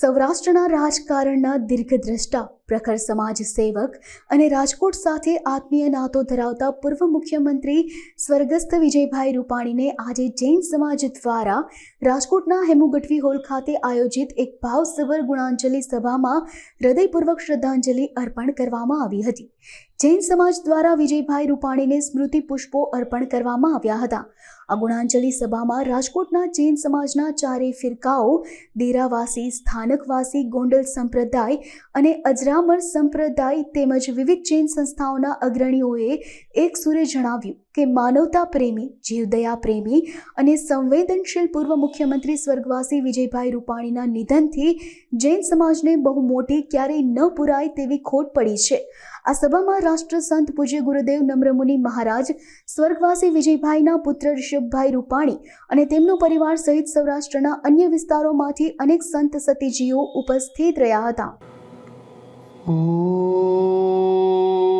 સૌરાષ્ટ્રના રાજકારણના દીર્ઘદ્રષ્ટા, પ્રખર સમાજ સેવક અને રાજકોટ સાથે આત્મીય નાતો ધરાવતા પૂર્વ મુખ્યમંત્રી સ્વર્ગસ્થ વિજયભાઈ રૂપાણીને આજે જૈન સમાજ દ્વારા રાજકોટના હેમુગઠવી હોલ ખાતે આયોજિત એક ભાવસભર ગુણાંજલિ સભામાં હૃદયપૂર્વક શ્રદ્ધાંજલિ અર્પણ કરવામાં આવી હતી. જૈન સમાજ દ્વારા વિજયભાઈ રૂપાણીને સ્મૃતિ પુષ્પો અર્પણ કરવામાં આવ્યા હતા. આ ગુણાંજલિ સભામાં રાજકોટના જૈન સમાજના ચારેય ફિરકાઓ, દેરાવાસી, સ્થાનકવાસી, ગોંડલ સંપ્રદાય અને અજરામર સંપ્રદાય તેમજ વિવિધ જૈન સંસ્થાઓના અગ્રણીઓએ એક સુરે જણાવ્યું કે માનવતા પ્રેમી, જીવદયા પ્રેમી અને સંવેદનશીલ પૂર્વ મુખ્યમંત્રી સ્વર્ગવાસી વિજયભાઈ રૂપાણીના નિધનથી જૈન સમાજને બહુ મોટી ક્યારેય ન પુરાય તેવી ખોટ પડી છે. આ સભામાં રાષ્ટ્રસંત પૂજ્ય ગુરુદેવ નમ્રમુનિ મહારાજ, સ્વર્ગવાસી વિજયભાઈના પુત્ર ઋષભભાઈ રૂપાણી અને તેમનો પરિવાર સહિત સૌરાષ્ટ્રના અન્ય વિસ્તારોમાંથી અનેક સંત સતીજીઓ ઉપસ્થિત રહ્યા હતા. મંત્રો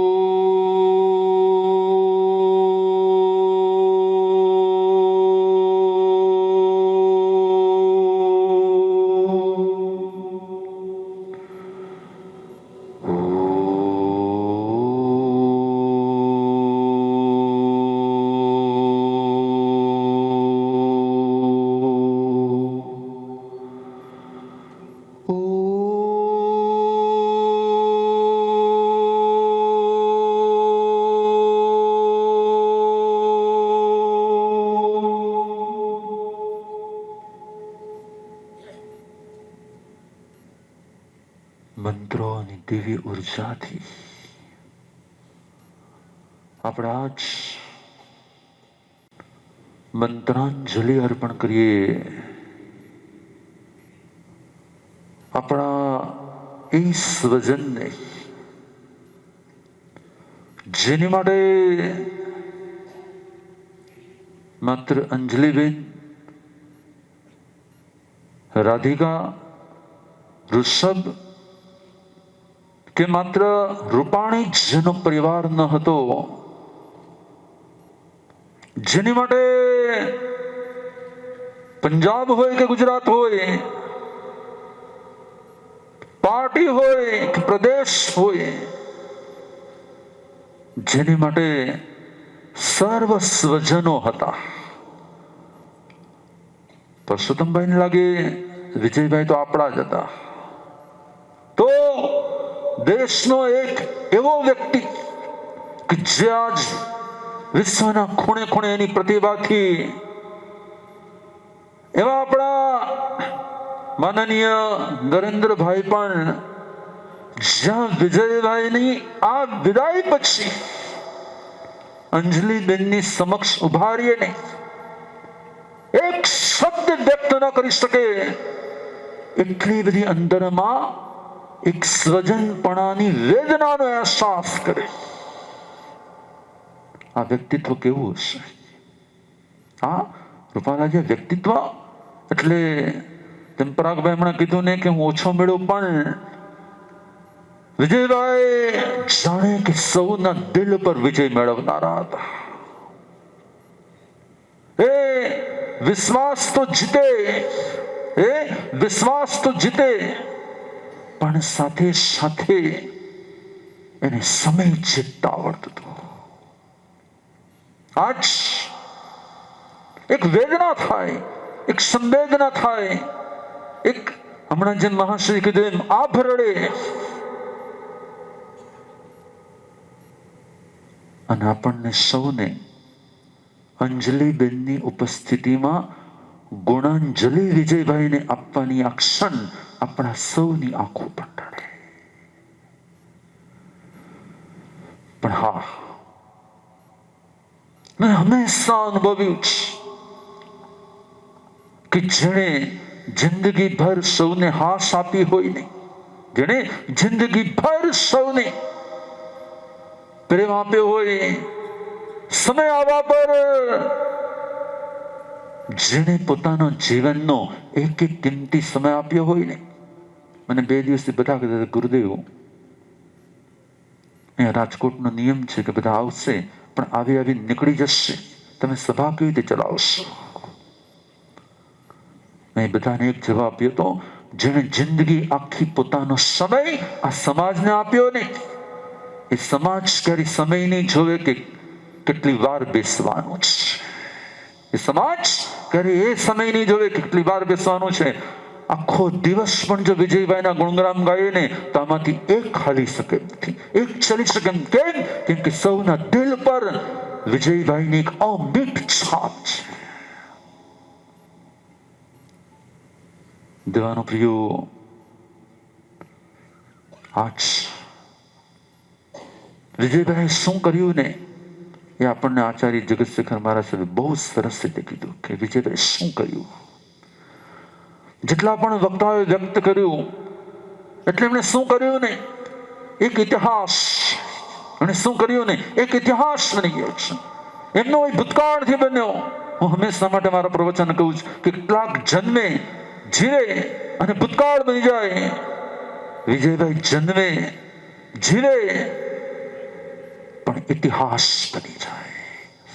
દિવ્ય ઉર્જાથી આપણા જ મંત્રાંજલિ અર્પણ કરીએ. આપણા એ સ્વજનને જેની માટે માત્ર અંજલિબેન, રાધિકા, ઋષભ કે માત્ર રૂપાણી જેનો પરિવાર ન હતો, જેની માટે પંજાબ હોય કે ગુજરાત હોય, પાર્ટી હોય કે પ્રદેશ હોય, જેની માટે સર્વ સ્વજનો હતા. પરસોત્તમભાઈને લાગે વિજયભાઈ તો આપણા જ હતા. તો દેશનો એક એવો વ્યક્તિ કે જે આજ વિશ્વના ખૂણે ખૂણે એની પ્રતિભાથી એવા આપણા માનનીય નરેન્દ્રભાઈ પણ જ્યાં વિજયભાઈની આ વિદાય પછી અંજલિબેનની સમક્ષ ઊભા રહીને એક શબ્દ વ્યક્ત ન કરી શકે, એટલી બધી અંદરમાં એક સ્વજનપણાની વેદનાનો અહેસાસ કરે. આ વ્યક્તિત્વ કેવું હશે? હા રૂપાલાજી વ્યક્તિત્વ એટલે તેમ પરાગભાઈ હમણાં કીધું ને કે હું ઓછો મેળો પણ વિજયભાઈ જાણે કે સૌના દિલ પર વિજય મેળવનારા હતા. એ વિશ્વાસ તો જીતે, એ વિશ્વાસ તો જીતે. પણ સાથે સાથે એને સમય જીતતા આવડતું આજ એક વેદના થાય, એક સંવેદના થાય, એક હમણાં જેમ મહાશ્રી કીધું એમ આ ભરડે અને આપણને સૌને અંજલિબેનની ઉપસ્થિતિમાં ગુણાંજલિ વિજયભાઈને આપવાની આ ક્ષણ આપણા સૌની આંખો પંટાળે પણ હા, મેં હંમેશા અનુભવ્યું છે કે જેણે જિંદગીભર સૌને હાશ આપી હોય ને જેણે જિંદગીભર સૌને પ્રેમ આપ્યો હોય સમય આવવા પર જેણે પોતાનો જીવનનો એક એક કિંમતી સમય આપ્યો હોય ને, મને બે દિવસથી બધા કહેતા ગુરુદેવ, અહીંયા રાજકોટનો નિયમ છે કે બધા આવશે, પણ આવી આવી નીકળી જશે. તમે સભા કેવી રીતે ચલાવશો? મેં બધાને એક જવાબ આપ્યો હતો જેણે જિંદગી આખી પોતાનો સમય આ સમાજને આપ્યો ને, એ સમાજ ક્યારે સમય નહીં જોવે કે કેટલી વાર બેસવાનું છે. એ સમાજ ક્યારે એ સમય નહીં જોવે કેટલી વાર બેસવાનું છે? આખો દિવસ પણ જો વિજયભાઈના ગુણગ્રામ ગાઈએ ને તો આમાંથી એક હાલી શકે નથી. એક ચલી શકે કેમ? કેમ કે સૌના દિલ પર વિજયભાઈની એક અમીટ છાપ છે. દેવાનો પ્રિયો, આજ વિજયભાઈ શું કર્યું ને? એ આપણને આચાર્ય જગતશેખર મહારાજ બહુ સરસ રીતે કીધું કે વિજયભાઈ શું કર્યું? જેટલા પણ વક્તાઓએ વ્યક્ત કર્યું, એટલે એમણે શું કર્યું ને એક ઇતિહાસ. અને શું કર્યું ને એક ઇતિહાસ બની ગયો છે. એમનો એ ભૂતકાળથી બન્યો. હું હંમેશા માટે મારા પ્રવચન કહું છું કે કેટલાક જન્મે, જીવે અને ભૂતકાળ બની જાય. વિજયભાઈ જન્મે, જીવે પણ ઇતિહાસ બની જાય.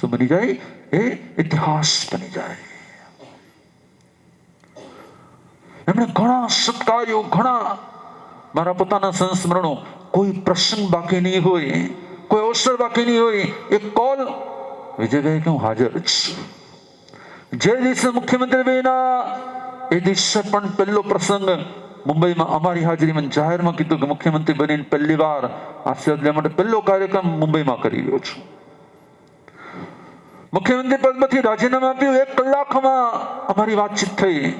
શું બની જાય? એ ઇતિહાસ બની જાય. એમણે ઘણા સત્કાર્યો, ઘણા મારા પોતાના સંસ્મરણો. કોઈ પ્રસંગ બાકી નહીં હોય, કોઈ અવસર બાકી નહીં હોય. એક કોલ વિજયભાઈ કે હું હાજર છું. જે દિવસે મુખ્યમંત્રી બેના એ દિવસે પણ પહેલો પ્રસંગ મુંબઈમાં અમારી હાજરીમાં જાહેરમાં કીધું કે મુખ્યમંત્રી બનીને પહેલી વાર આશીર્વાદ લેવા માટે પહેલો કાર્યક્રમ મુંબઈમાં કરી રહ્યો છું. મુખ્યમંત્રી પદમાંથી રાજીનામું આપ્યું, એક કલાકમાં અમારી વાતચીત થઈ.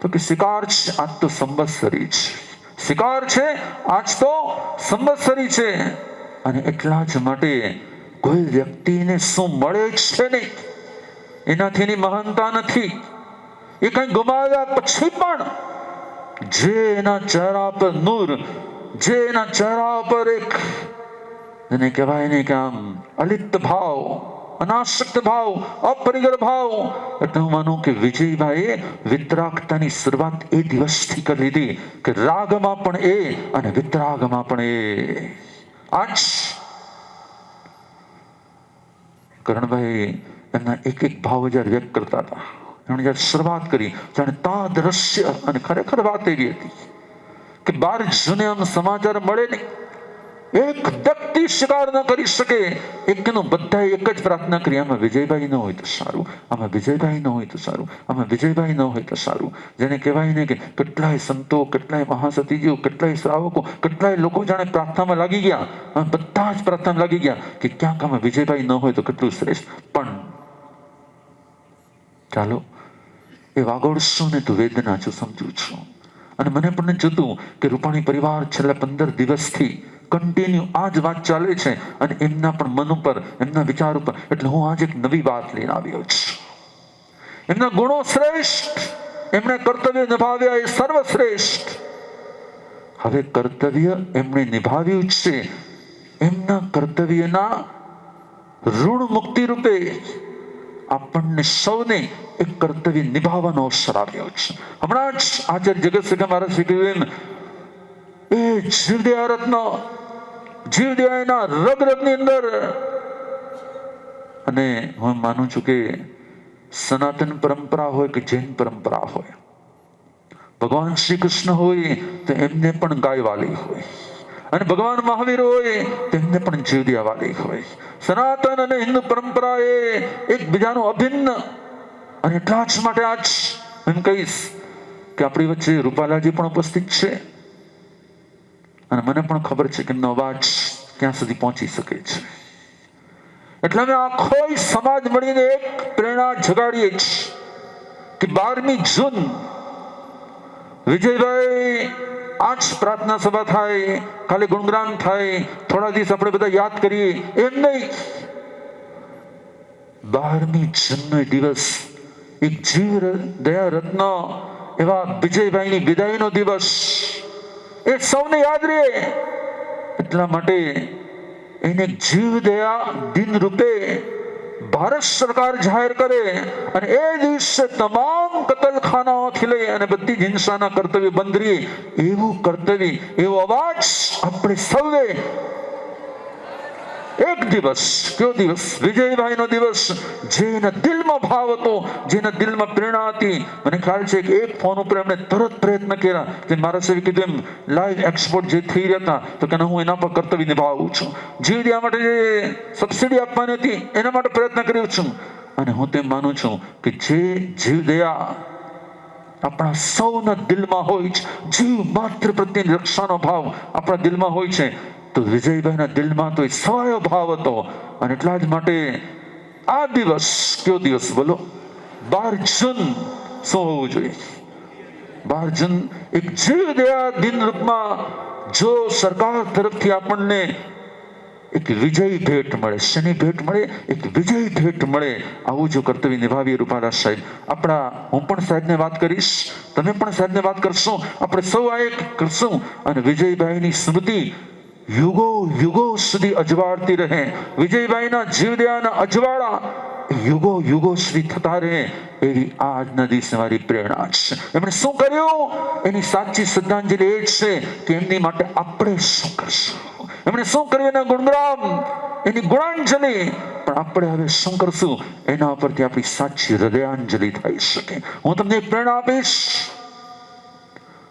તો કે શિકાર છે, આજ તો સંવત્સરી છે. શિકાર છે, આજ તો સંવત્સરી છે. અને એટલા જ માટે કોઈ વ્યક્તિને શું મળે છે ને એનાથી એની મહાનતા નથી. એ કઈ ગુમાવ્યા પછી પણ જે ચહેરા પર નૂર જે ચહેરા પર એક એને કહેવાય ને કે આમ અલિપ્ત ભાવ અનાશક્ત ભાવ અપરિગર ભાવ એટલે હું માનું કે વિજયભાઈએ વિતરાગતાની શરૂઆત એ દિવસથી કરી લીધી કે રાગમાં પણ એ અને વિતરાગમાં પણ એ આજ કરણભાઈ એમના એક એક ભાવ જ્યારે વ્યક્ત કરતા હતા એમણે જ્યારે શરૂઆત કરી. જાણે તા દ્રશ્ય અને ખરેખર વાત એવી હતી કે બાર જૂને સમાચાર મળે નહીં. એક વ્યક્તિ શિકાર ન કરી શકે. એકનો બધા એક જ પ્રાર્થના કરી, આમાં વિજયભાઈ ન હોય તો સારું. આમાં વિજયભાઈ ન હોય તો સારું. આમાં વિજયભાઈ ન હોય તો સારું. જેને કહેવાય ને કે કેટલાય સંતો, કેટલાય મહાસતીજીઓ, કેટલાય શ્રાવકો, કેટલાય લોકો જાણે પ્રાર્થનામાં લાગી ગયા. બધા જ પ્રાર્થનામાં લાગી ગયા કે ક્યાંક આમાં વિજયભાઈ ન હોય તો કેટલું શ્રેષ્ઠ. પણ ચાલો એ વાગોળશો ને તો વેદના છું સમજુ છું. અને મને પણ જોતું કે રૂપાણી પરિવાર છેલ્લા પંદર દિવસથી કન્ટિન્યુ આ જ વાત ચાલે છે અને એમના પણ મન ઉપર, એમના વિચાર ઉપર. એટલે હું આજે એક નવી વાત લઈને આવ્યો છું. એમના ગુણો શ્રેષ્ઠ. એમણે કર્તવ્ય નિભાવ્યા એ સર્વશ્રેષ્ઠ. હવે કર્તવ્ય એમણે નિભાવ્યું છે. એમના કર્તવ્યના ઋણ મુક્તિ રૂપે આપણને સૌને એક કર્તવ્ય નિભાવવાનો અવસર આવ્યો છે. હમણાં જ આચાર્ય જગતસિંહ મહારાજ કહ્યું એ જીવદયા રત્ન જીવદયાના રગ રગની અંદર અને હું માનું છું કે સનાતન પરંપરા હોય કે જૈન પરંપરા હોય, ભગવાન શ્રી કૃષ્ણ હોય તો એમને પણ ગાય વાલી હોય. અને ભગવાન મહાવીર તેમને પણ જીવદયા વાલી હોય. સનાતન અને હિન્દુ પરંપરા એ એકબીજાનું અભિન્ન અને એટલા જ માટે આજ એમ કહીશ કે આપણી વચ્ચે રૂપાલાજી પણ ઉપસ્થિત છે. અને મને પણ ખબર છે કે એમનો અવાજ ક્યાં સુધી પહોંચી શકે છે. એટલે અમે આખો સમાજ મળીને એક પ્રેરણા જગાડીએ છીએ કે બારમી જૂન વિજયભાઈ આજ પ્રાર્થના સભા થાય ખાલી ગુણગાન થાય, થોડા દિવસ આપણે બધા યાદ કરીએ. એમ નહીં. બારમી જન્મ દિવસ, એક જીવ દયા રત્ન એવા વિજયભાઈની વિદાયનો દિવસ. એ સૌને યાદ રહે. એટલા માટે એને જીવ દયા દિન રૂપે ભારત સરકાર જાહેર કરે અને એ દિવસે તમામ કતલખાનાઓથી લઈ અને બધી જ હિંસાના કર્તવ્ય બંધ રહે, એવું કર્તવ્ય, એવો અવાજ આપણે સૌએ એક દિવસ, કયો દિવસ? વિજયભાઈનો દિવસ. જેના દિલમાં ભાવ હતો, જેના દિલમાં પ્રેરણા હતી. મને ખ્યાલ છે કે એક ફોન ઉપર એમણે તરત પ્રયત્ન કર્યા કે મારા સાથે કીધું એમ લાઈવ એક્સપોર્ટ જે થઈ રહ્યા હતા, તો કે હું એના પર કર્તવ્ય નિભાવું છું. જીવ દેવા માટે જે સબસિડી આપવાની હતી, એના માટે પ્રયત્ન કર્યો છું. અને હું તેમ માનું છું કે જે જીવ દયા આપણા સૌના દિલમાં હોય છે, જીવ માત્ર પ્રત્યેની રક્ષાનો ભાવ આપણા દિલમાં હોય છે તો વિજયભાઈના દિલમાં તો એ સવાયો ભાવ હતો. અને એટલા જ માટે આ દિવસ, કયો દિવસ બોલો? બાર જૂન શું હોવું જોઈએ. બાર જૂન એક જીવ દયા દિન રૂપમાં જો સરકાર તરફથી આપણને એક વિજય ભેટ મળે, શની ભેટ મળે, એક વિજય ભેટ મળે, આવું જો કર્તવ્ય નિભાવીએ રૂપાલા સાહેબ. આપણા, હું પણ સાહેબને વાત કરીશ, તમે પણ સાહેબને વાત કરશો. આપણે સૌ આ એક કરશું. અને વિજયભાઈની સ્મૃતિ યુગો યુગો સુધી અજવાળતી રહે. વિજયભાઈના જીવદયાના અજવાળા યુગો યુગો સુધી થતા રહે એવી આ આજના દિવસે મારી પ્રેરણા છે. એમણે શું કર્યું? એની સાચી શ્રદ્ધાંજલિ એ છે કે એમની માટે આપણે શું કરશું? એમણે શું કર્યું એના ગુણગ્રામ એની ગુણાંજલિ? પણ આપણે હવે શું કરશું? એના ઉપરથી આપણી સાચી હૃદયાંજલિ થઈ શકે. હું તમને પ્રેરણા આપીશ.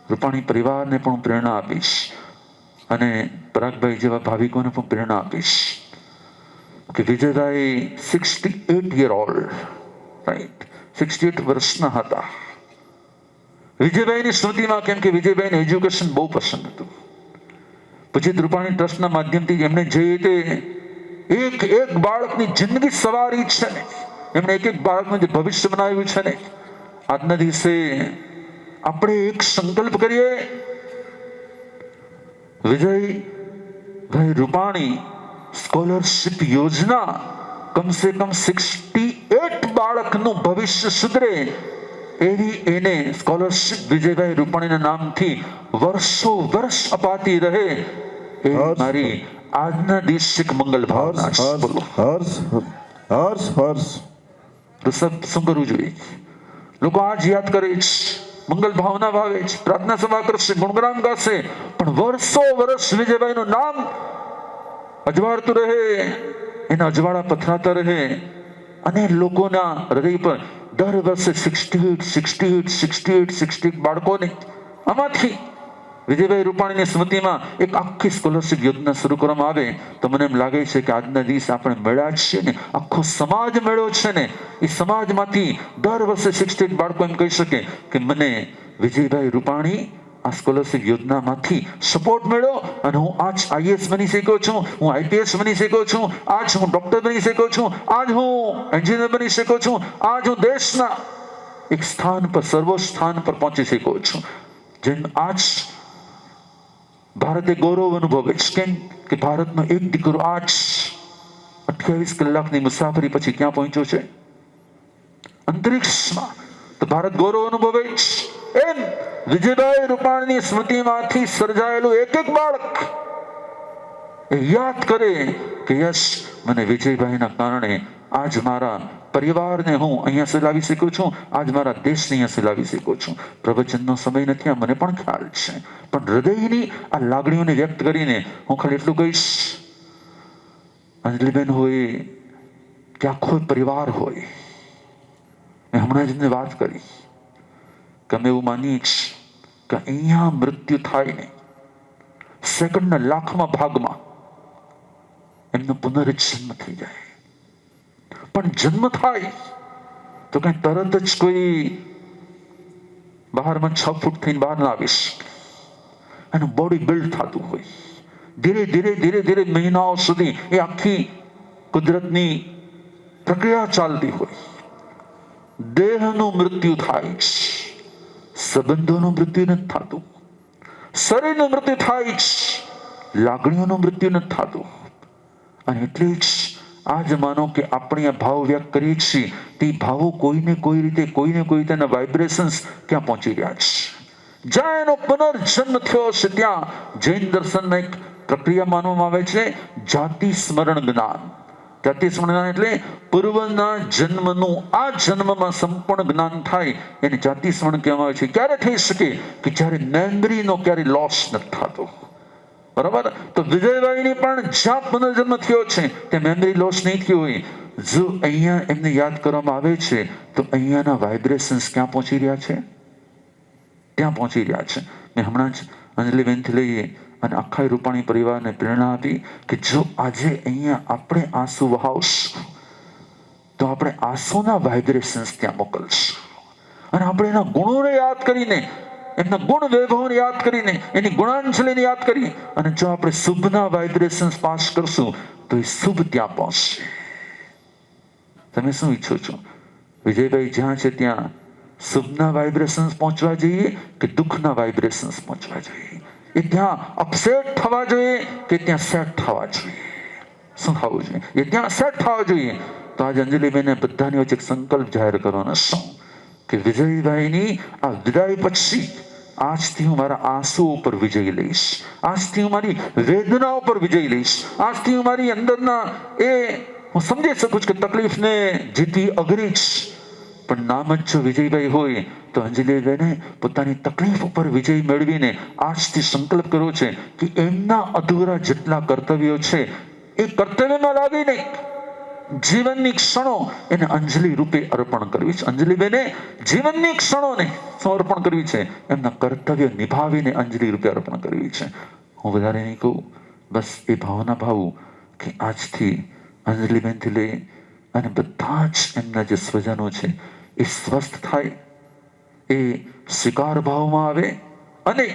રૂપાણી પરિવારને પણ પ્રેરણા આપીશ. અને પરાગભાઈ જેવા ભાવિકોને પણ પ્રેરણા આપીશ કે Vijaybhai sixty eight year old right sixty eight વર્ષના હતા. વિજયભાઈની સ્મૃતિમાં કેમ કે વિજયભાઈને એજ્યુકેશન બહુ પસંદ હતું. પછી રૂપાણી ટ્રસ્ટના માધ્યમથી એમને જે રીતે એક એક બાળકની જિંદગી સવારી છે ને એમણે એક એક બાળકનું જે ભવિષ્ય બનાવ્યું છે ને, આજના દિવસે આપણે એક સંકલ્પ કરીએ વિજયભાઈ રૂપાણી સ્કોલરશિપ યોજના કમસે કમ સિક્સટી એટ બાળકનું ભવિષ્ય સુધરે એવી એને સ્કોલરશિપ વિજયભાઈ રૂપાણીના નામથી વર્ષો વર્ષ અપાતી રહે એ. મારી આજના દિવસે એક મંગલ ભાવના બોલો. હર્ષ હર્ષ હર્ષ. તો સબ શું કરવું જોઈએ? લોકો આજ યાદ કરે છે. મંગલ ભાવના ભાવે છે, પ્રાર્થના સભા કરશે ગુણગ્રામ ગાશે. પણ વર્ષો વર્ષ વિજયભાઈનું નામ અજવાળતું રહે, એના અજવાળા પથરાતા રહે. અને લોકોના હૃદય પર દર વર્ષે sixty eight sixty eight sixty eight sixty બાળકોને આમાંથી વિજયભાઈ રૂપાણીની સ્મૃતિમાં એક આખી સ્કોલરશિપ યોજના શરૂ કરવામાં આવે. તો મને એમ લાગે છે કે આજના દિવસે આપણે મળ્યા જ છીએ ને. આખો સમાજ મળ્યો છે ને. એ સમાજમાંથી દર વર્ષે શિક્ષિત બાળકો એમ કહી શકે કે મને વિજયભાઈ રૂપાણી આ સ્કોલરશિપ યોજનામાંથી સપોર્ટ મળ્યો અને હું આજ આઈએસ બની શક્યો છું. હું આઈપીએસ બની શક્યો છું. આજ હું ડોક્ટર બની શક્યો છું. આજ હું એન્જિનિયર બની શક્યો છું. આજ હું દેશના એક સ્થાન પર સર્વોચ્ચ સ્થાન પર પહોંચી શક્યો છું. જેમ આજ ભારતે ગૌરવ અનુભવે છે. કે ભારતનો એક દીકરો આજ અઠ્યાવીસ કલાકની મુસાફરી પછી ક્યાં પહોંચ્યો છે? અંતરિક્ષમાં તો ભારત ગૌરવ અનુભવે એમ વિજયભાઈ રૂપાણીની સ્મૃતિમાંથી સર્જાયેલું એક એક બાળક એ યાદ કરે કે યસ મને વિજયભાઈના કારણે આજ મારા પરિવારને હું અહીંયા સુલાવી શકું છું. આજ મારા દેશને અહીંયા સુલાવી લાવી શકું છું. પ્રવચનનો સમય નથી, આ મને પણ ખ્યાલ છે. પણ હૃદયની આ લાગણીઓને વ્યક્ત કરીને હું ખાલી એટલું કહીશ. અંજલિબેન હોય, કે આખો પરિવાર હોય, મેં હમણાં જ એમને વાત કરી. કે અમે એવું માનીએ છીએ કે અહીંયા મૃત્યુ થાય ને સેકન્ડના લાખમાં ભાગમાં એમનો પુનર્જન્મ થઈ જાય. પણ જન્મ થાય તો કઈ તરત જ કોઈ બહારમાં છ ફૂટ થઈને બહાર ના આવીશ. એનું બોડી બિલ્ડ થતું હોય. ધીરે ધીરે ધીરે ધીરે મહિનાઓ સુધી એ આખી કુદરતની પ્રક્રિયા ચાલતી હોય. દેહનું મૃત્યુ થાય સંબંધોનું મૃત્યુ નથી થતું. શરીરનું મૃત્યુ થાય લાગણીઓનું મૃત્યુ નથી થતું. અને એટલે જ આજ માનો કે આપણે આ ભાવ વ્યક્ત કરીએ છીએ. તે ભાવો કોઈને કોઈ રીતે, કોઈને કોઈ રીતે એના વાઇબ્રેશન્સ ક્યાં પહોંચી રહ્યા છે? જ્યાં એનો પુનર્જન્મ થયો છે ત્યાં. જૈન દર્શનમાં એક પ્રક્રિયા માનવામાં આવે છે, જાતિ સ્મરણ જ્ઞાન. જાતિ સ્મરણ એટલે પૂર્વના જન્મનું, આ જન્મમાં સંપૂર્ણ જ્ઞાન થાય, એને જાતિ સ્મરણ કહેવામાં આવે છે. ક્યારે થઈ શકે? કે જ્યારે મેમરીનો ક્યારે લોસ નથી થતો. બરાબર? તો વિજયભાઈની પણ જ્યાં પુનર્જન્મ થયો છે. તે મેમરી લોસ નહીં થયો હોય. જો અહીંયા એમને યાદ કરવામાં આવે છે, તો અહીંયાના વાઇબ્રેશન્સ ક્યાં પહોંચી રહ્યા છે? ત્યાં પહોંચી રહ્યા છે? મેં હમણાં જ અંજલિબેનથી લઈએ અને આખા રૂપાણી પરિવારને પ્રેરણા આપી કે જો આજે અહીંયા આપણે આંસુ વહાવશું, તો આપણે આંસુના વાઇબ્રેશન્સ ત્યાં મોકલશું. અને આપણે એના ગુણોને યાદ કરીને એમના ગુણ વૈભવને યાદ કરીને, એની ગુણાંજલિને યાદ કરી અને જો આપણે શુભના વાઇબ્રેશન્સ પાસ કરશું, તો એ શુભ ત્યાં પહોંચશે. તમે શું ઈચ્છો છો? વિજયભાઈ જ્યાં છે ત્યાં શુભના વાઇબ્રેશન્સ પહોંચવા જોઈએ કે દુઃખના વાઇબ્રેશન્સ પહોંચવા જોઈએ? એ ત્યાં અપસેટ થવા જોઈએ કે ત્યાં સેટ થવા જોઈએ? શું થવું જોઈએ? એ ત્યાં સેટ થવા જોઈએ. તો આજે અંજલિબેને બધાની વચ્ચે સંકલ્પ જાહેર કરવાનો શું કે વિજયભાઈની આ વિદાય પછી આજથી હું મારા આંસુ ઉપર વિજય લઈશ. આજથી હું મારી વેદના ઉપર વિજય લઈશ. આજથી હું મારી અંદરના એ હું સમજી શકું છું કે તકલીફને જીતી અઘરી છે પણ નામ જ જો વિજયભાઈ હોય તો અંજલિબેને પોતાની તકલીફ ઉપર વિજય મેળવીને આજથી સંકલ્પ કર્યો છે કે એમના અધૂરા જેટલા કર્તવ્યો છે, એ કર્તવ્યમાં લાવીને જીવનની ક્ષણો એને અંજલિ રૂપે અર્પણ કરવી છે. અંજલિબેને જીવનની ક્ષણોને સમર્પણ કરવી છે. એમના કર્તવ્ય નિભાવીને અંજલિ રૂપે અર્પણ કરવી છે. હું વધારે નહીં કહું, બસ એ ભાવના ભાવું કે આજથી અંજલિબેનથી લઈ અને બધા જ એમના જે સ્વજનો છે એ સ્વસ્થ થાય, એ સ્વીકાર ભાવમાં આવે અને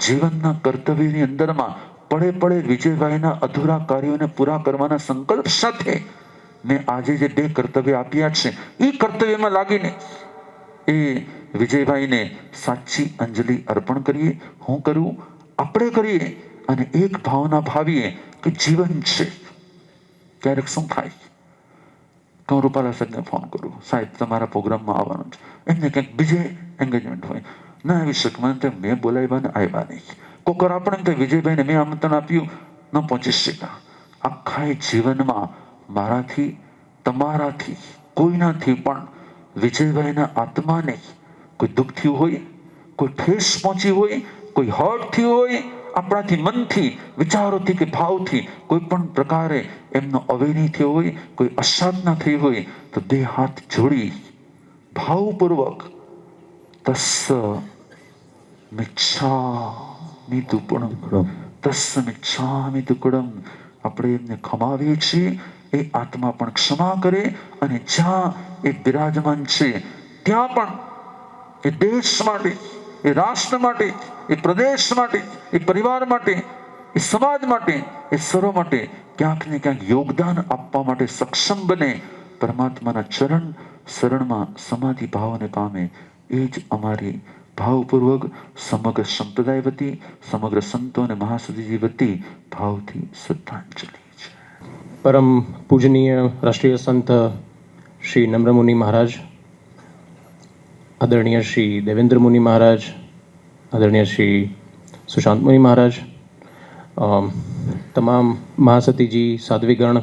જીવનના કર્તવ્યની અંદરમાં પડે પડે વિજયભાઈના અધૂરા કાર્યોને પૂરા કરવાના સંકલ્પ સાથે મેં આજે જે બે કર્તવ્ય આપ્યા છે, એ કર્તવ્યમાં લાગીને એ વિજયભાઈને સાચી અંજલિ અર્પણ કરીએ, હું કરું, આપણે કરીએ, અને એક ભાવના ભાવીએ કે જીવન છે. ક્યારેક શું થાય? તો હું રૂપાલા સાહેબને ફોન કરું, સાહેબ, તમારા પ્રોગ્રામમાં આવવાનું છે. એમને કંઈક બીજે એન્ગેજમેન્ટ હોય. ના આવી શકે મને તો મેં બોલાવ્યા ને આવ્યા નહીં. કોકર આપણે તો વિજયભાઈને મેં આમંત્રણ આપ્યું, ન પહોંચી શક્યા. આખા જીવનમાં મારાથી તમારાથી કોઈનાથી પણ વિજયભાઈના આત્માને કોઈ દુઃખ થયું હોય કોઈ ઠેસ પહોંચી હોય કોઈ હર્ટ થયું હોય આપણાથી મનથી વિચારોથી કે ભાવથી કોઈ પણ પ્રકારે એમનો અવૈની થયો હોય કોઈ અસાધના થઈ હોય તો બે હાથ જોડી. ભાવપૂર્વક તસ મિચ્છામી દુપણમ તસ મિચ્છામી દુકડમ. આપણે એમને ખમાવીએ છીએ. એ આત્મા પણ ક્ષમા કરે અને જ્યાં એ બિરાજમાન છે, ત્યાં પણ એ દેશ માટે, એ રાષ્ટ્ર માટે, એ પ્રદેશ માટે, એ પરિવાર માટે, એ સમાજ માટે, એ સર્વ માટે ક્યાંક ને ક્યાંક યોગદાન આપવા માટે સક્ષમ બને. પરમાત્માના ચરણ શરણમાં સમાધિ ભાવને પામે. એ જ અમારી ભાવપૂર્વક સમગ્ર સંપ્રદાય વતી, સમગ્ર સંતો અને મહાસદીજી વતી ભાવથી શ્રદ્ધાંજલિ. પરમ પૂજનીય રાષ્ટ્રીય સંત શ્રી નમ્રમુનિ મહારાજ આદરણીય શ્રી દેવેન્દ્ર મુનિ મહારાજ આદરણીય શ્રી સુશાંત મુનિ મહારાજ તમામ મહાસતીજી સાધ્વીગણ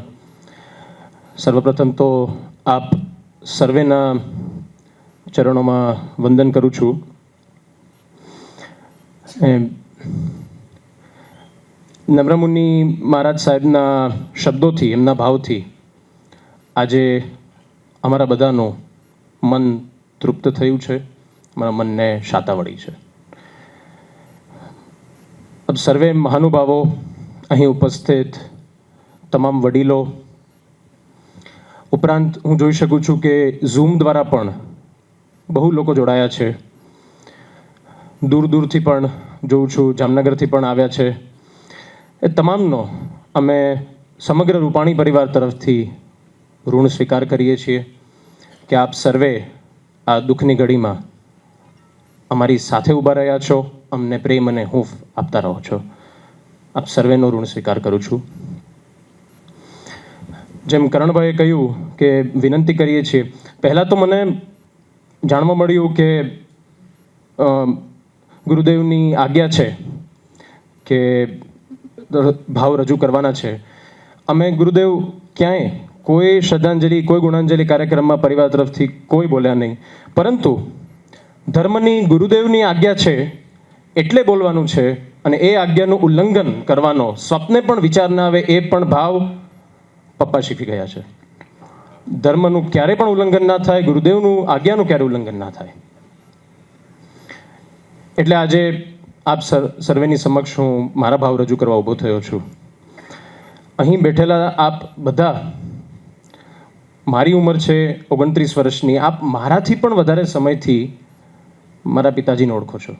સર્વપ્રથમ તો આપ સર્વેના ચરણોમાં વંદન કરું છું નમ્રમુનિ મહારાજ સાહેબના શબ્દોથી, એમના ભાવથી આજે અમારા બધાનું મન તૃપ્ત થયું છે. અમારા મનને શાતા વળી છે. અબ સર્વે મહાનુભાવો, અહીં ઉપસ્થિત તમામ વડીલો. ઉપરાંત હું જોઈ શકું છું કે ઝૂમ દ્વારા પણ બહુ લોકો જોડાયા છે. દૂર દૂરથી પણ જોઉં છું, જામનગરથી પણ આવ્યા છે. એ તમામનો અમે સમગ્ર રૂપાણી પરિવાર તરફથી ઋણ સ્વીકાર કરીએ છીએ કે આપ સર્વે આ દુઃખની ઘડીમાં અમારી સાથે ઊભા રહ્યા છો, અમને પ્રેમ અને હૂંફ આપતા રહો છો. આપ સર્વેનો ઋણ સ્વીકાર કરું છું. જેમ કરણભાઈએ કહ્યું કે વિનંતી કરીએ છીએ, પહેલાં તો મને જાણવા મળ્યું કે ગુરુદેવની આજ્ઞા છે કે ભાવ રજૂ કરવાના છે. અમે ગુરુદેવ ક્યાંય કોઈ શ્રદ્ધાંજલિ, કોઈ ગુણાંજલિ કાર્યક્રમમાં પરિવાર તરફથી કોઈ બોલ્યા નહીં. પરંતુ ધર્મની ગુરુદેવની આજ્ઞા છે એટલે બોલવાનું છે અને એ આજ્ઞાનું ઉલ્લંઘન કરવાનો સ્વપ્ને પણ વિચાર ના આવે એ પણ ભાવ પપ્પા શીખી ગયા છે. ધર્મનું ક્યારે પણ ઉલ્લંઘન ના થાય, ગુરુદેવનું આજ્ઞાનું ક્યારે ઉલ્લંઘન ના થાય. એટલે આજે આપ સર્વેની સમક્ષ હું મારા ભાવ રજૂ કરવા ઊભો થયો છું. અહીં બેઠેલા આપ બધા, મારી ઉંમર છે ઓગણત્રીસ વર્ષની, આપ મારાથી પણ વધારે સમયથી મારા પિતાજીને ઓળખો છો.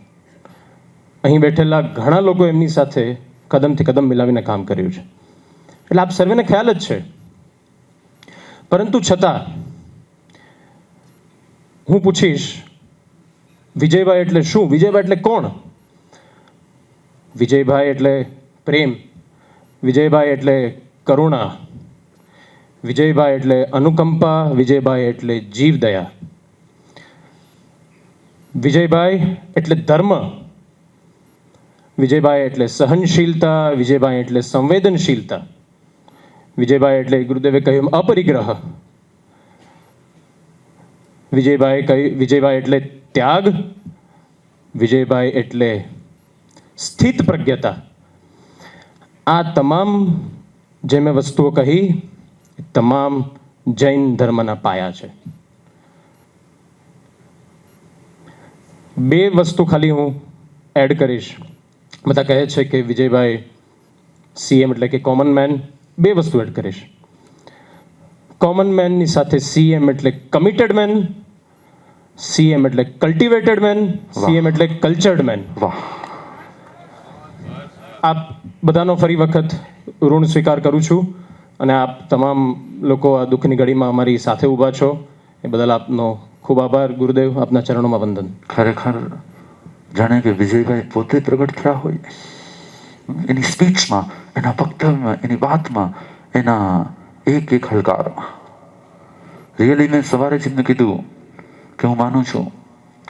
અહીં બેઠેલા ઘણા લોકો એમની સાથે કદમથી કદમ મિલાવીને કામ કર્યું છે. એટલે આપ સર્વેને ખ્યાલ જ છે. પરંતુ છતાં, હું પૂછીશ, વિજયભાઈ એટલે શું? વિજયભાઈ એટલે કોણ? વિજયભાઈ એટલે પ્રેમ વિજયભાઈ એટલે કરુણા વિજયભાઈ એટલે અનુકંપા વિજયભાઈ એટલે જીવદયા વિજયભાઈ એટલે ધર્મ વિજયભાઈ એટલે સહનશીલતા વિજયભાઈ એટલે સંવેદનશીલતા વિજયભાઈ એટલે ગુરુદેવે કહ્યું અપરિગ્રહ વિજયભાઈ કહ્યું વિજયભાઈ એટલે ત્યાગ વિજયભાઈ એટલે સ્થિત પ્રજ્ઞતા. આ તમામ જે મેં વસ્તુઓ કહી તમામ જૈન ધર્મના પાયા છે. બે વસ્તુ ખાલી હું એડ કરીશ. બધા કહે છે કે વિજયભાઈ સીએમ એટલે કે કોમન મેન બે વસ્તુ એડ કરીશ. કોમન મેનની સાથે સીએમ એટલે કમિટેડ મેન સીએમ એટલે કલ્ટિવેટેડ મેન સીએમ એટલે કલ્ચર્ડ મેન વાહ. આપ બધાનો ફરી વખત ઋણ સ્વીકાર કરું છું અને આપ તમામ લોકો આ દુઃખની ઘડીમાં અમારી સાથે ઊભા છો. એ બદલ આપનો ખૂબ આભાર. ગુરુદેવ, આપના ચરણોમાં વંદન. ખરેખર જાણે કે વિજયભાઈ પોતે પ્રગટ થયા હોય. એની સ્પીચમાં, એના વક્તવ્યમાં, એની વાતમાં, એના એક એક હલકારમાં. રિયલી મેં સવારે જ એમને કીધું કે હું માનું છું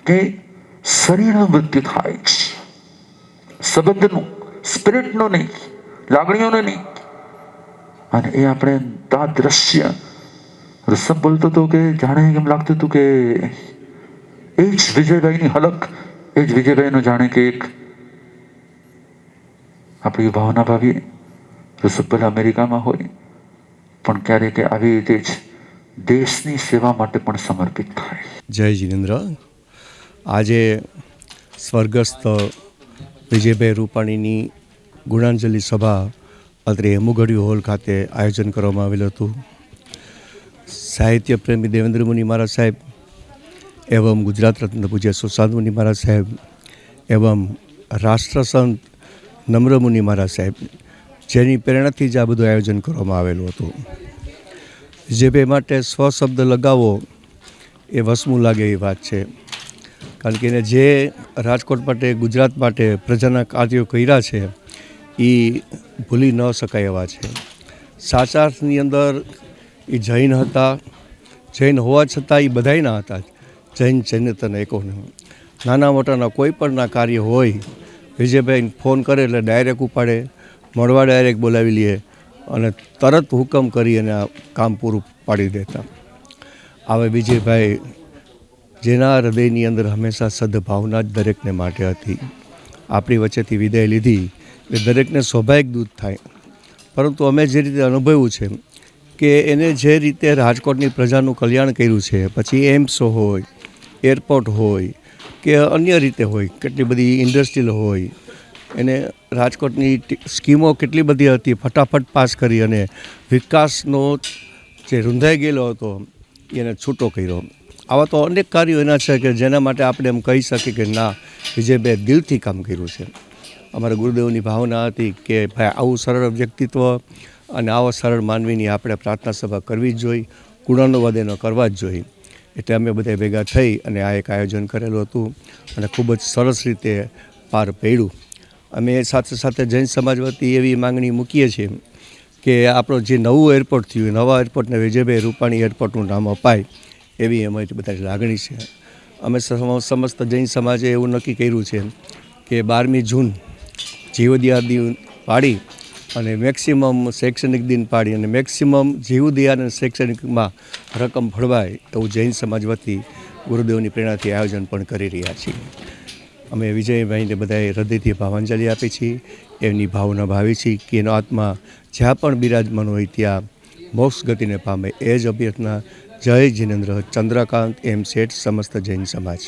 કે શરીરનું મૃત્યુ થાય છે સંબંધનું સ્પિરિટનું નહીં, લાગણીઓનું નહીં. અને એ આપણે આ દ્રશ્ય ઋષભ બોલતો હતો કે, જાણે એમ લાગતું હતું કે, એ જ વિજયભાઈની હલક, એ જ વિજયભાઈનું જાણે કે એક. આપણી ભાવના ઋષભ ભલે અમેરિકામાં હોય, પણ ક્યારેક આવી રીતે જ દેશની સેવા માટે પણ સમર્પિત થાય. જય જીનેન્દ્ર. આજે સ્વર્ગસ્થ વિજયભાઈ રૂપાણીની ગુણાંજલિ સભા અત્રે હેમુગઢી હોલ ખાતે આયોજન કરવામાં આવેલું હતું. સાહિત્ય પ્રેમી દેવેન્દ્ર મુનિ મહારાજ સાહેબ, એવમ ગુજરાત રત્ન પૂજ્ય સુશાંત મુનિ મહારાજ સાહેબ, એવમ રાષ્ટ્રસંત નમ્ર મુનિ મહારાજ સાહેબ, જેની પ્રેરણાથી જ આ બધું આયોજન કરવામાં આવેલું હતું. વિજયભાઈ માટે સ્વશબ્દ લગાવવો એ વસમું લાગે એ વાત છે. કારણ કે એને જે રાજકોટ માટે, ગુજરાત માટે પ્રજાના કાર્યો કર્યા છે એ ભૂલી ન શકાય એવા છે. સાચા અર્થની અંદર એ જૈન હતા, જૈન હોવા છતાં એ બધાયના હતા, જૈન ચૈન્યતન એકોને. નાના મોટાના કોઈ પણના કાર્ય હોય વિજયભાઈ ફોન કરે એટલે ડાયરેક્ટ ઉપાડે, મળવા ડાયરેક્ટ બોલાવી લઈએ અને તરત હુકમ કરી અને આ કામ પૂરું પાડી દેતા. આવે વિજયભાઈ જેના હૃદયની અંદર હંમેશા સદભાવના જ દરેકને માટે હતી. આપણી વચ્ચેથી વિદાય લીધી એટલે દરેકને સ્વાભાવિક દૂધ થાય. પરંતુ અમે જે રીતે અનુભવ્યું છે કે એને જે રીતે રાજકોટની પ્રજાનું કલ્યાણ કર્યું છે, પછી એમ્સ હોય, એરપોર્ટ હોય, કે અન્ય રીતે હોય, કેટલી બધી ઇન્ડસ્ટ્રીલ હોય, એને રાજકોટની સ્કીમો કેટલી બધી હતી, ફટાફટ પાસ કરી અને વિકાસનો જે રૂંધાઈ ગયેલો હતો, એને છૂટો કર્યો. આવા તો અનેક કાર્યો એના છે કે જેના માટે આપણે એમ કહી શકીએ કે ના વિજયભાઈ દિલથી કામ કર્યું છે. અમારા ગુરુદેવની ભાવના હતી કે ભાઈ આવું સરળ વ્યક્તિત્વ અને આવો સરળ માનવીની આપણે પ્રાર્થના સભા કરવી જ જોઈએ કુણાનો એનો કરવા જ જોઈએ એટલે અમે બધા ભેગા થઈ અને આ એક આયોજન કરેલું હતું અને ખૂબ જ સરસ રીતે પાર પડ્યું. અમે સાથે સાથે જૈન સમાજ વતી એવી માંગણી મૂકીએ છીએ કે આપણો જે નવું એરપોર્ટ થયું નવા એરપોર્ટને વિજયભાઈ રૂપાણી એરપોર્ટનું નામ અપાય. એવી અમારી બધા લાગણી છે. અમે સમ- સમસ્ત જૈન સમાજે એવું નક્કી કર્યું છે કે બારમી જૂન જીવદિયા દિન પાડી અને મેક્સિમમ શૈક્ષણિક દિન પાડી અને મેક્સિમમ જીવદિયા અને શૈક્ષણિકમાં રકમ ફળવાય એવું જૈન સમાજ વતી ગુરુદેવની પ્રેરણાથી આયોજન પણ કરી રહ્યા છીએ. અમે વિજયભાઈને બધાએ હૃદયથી ભાવાંજલિ આપી છીએ. એમની ભાવના ભાવી છીએ કે એનો આત્મા જ્યાં પણ બિરાજમાન હોય ત્યાં મોક્ષ ગતિને પામે એ જ અભ્યર્થના જય જિનેન્દ્ર ચંદ્રકાંત એમ શેઠ સમસ્ત જૈન સમાજ.